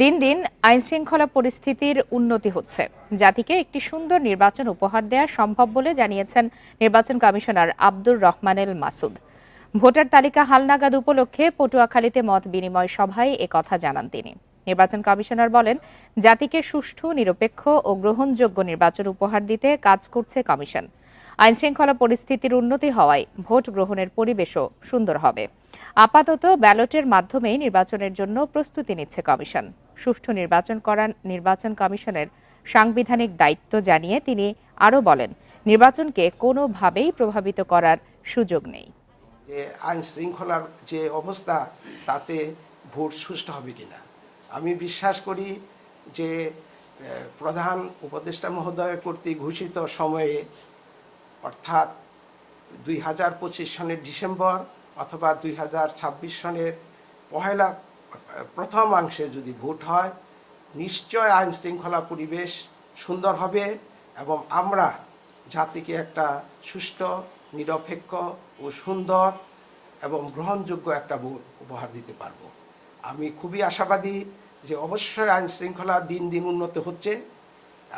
দিন দিন আইন শৃঙ্খলা পরিস্থিতির উন্নতি হচ্ছে। জাতিকে একটি সুন্দর নির্বাচন উপহার দেওয়া সম্ভব বলে জানিয়েছেন নির্বাচন কমিশনার আব্দুর রহমানেল মাসুদ। ভোটার তালিকা হালনাগাদ উপলক্ষে পটুয়াখালীতে মত বিনিময় সভায় কথা জানান তিনি। নির্বাচন কমিশনার বলেন, জাতিকে সুষ্ঠু, নিরপেক্ষ ও গ্রহণযোগ্য নির্বাচন উপহার দিতে কাজ করছে কমিশন। আইন শৃঙ্খলা পরিস্থিতির উন্নতি হওয়ায় ভোট গ্রহণের পরিবেশও সুন্দর হবে। আপাতত ব্যালটের মাধ্যমেই নির্বাচনের জন্য প্রস্তুতি নিচ্ছে কমিশন। সুষ্ঠু নির্বাচন করার নির্বাচন কমিশনের সাংবিধানিক দায়িত্ব জানিয়ে তিনি আরও বলেন, নির্বাচনকে কোনোভাবেই প্রভাবিত করার সুযোগ নেই। যে আইন শৃঙ্খলার যে অবস্থা, তাতে ভোট সুষ্ঠু হবে কিনা? আমি বিশ্বাস করি যে প্রধান উপদেষ্টা মহোদয় কর্তৃক ঘোষিত সময়ে, অর্থাৎ দুই হাজার পঁচিশ সনের ডিসেম্বর অথবা দুই হাজার ছাব্বিশ সনের পহেলা, প্রথম অংশে যদি ভোট হয়, নিশ্চয় আইন শৃঙ্খলা পরিবেশ সুন্দর হবে এবং আমরা জাতিকে একটা সুষ্ঠু, নিরপেক্ষ ও সুন্দর এবং গ্রহণযোগ্য একটা ভোট উপহার দিতে পারব। আমি খুবই আশাবাদী যে অবশ্যই আইন শৃঙ্খলা দিন দিন উন্নত হচ্ছে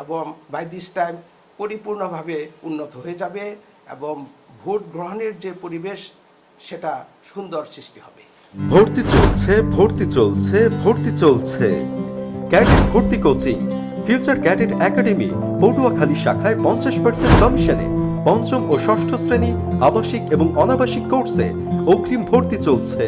এবং বাই দিস টাইম পরিপূর্ণভাবে উন্নত হয়ে যাবে এবং ভোট গ্রহণের যে পরিবেশ সেটা সুন্দর সৃষ্টি হবে। ভর্তি চলছে ভর্তি চলছে ভর্তি চলছে। ক্যাডেট ভর্তি coaching future cadet academy Patuakhali শাখায় পঞ্চাশ পার্সেন্ট কমিশনে পঞ্চম ও ষষ্ঠ শ্রেণি আবাসিক এবং অনাবাসিক কোর্সে অগ্রিম ভর্তি চলছে।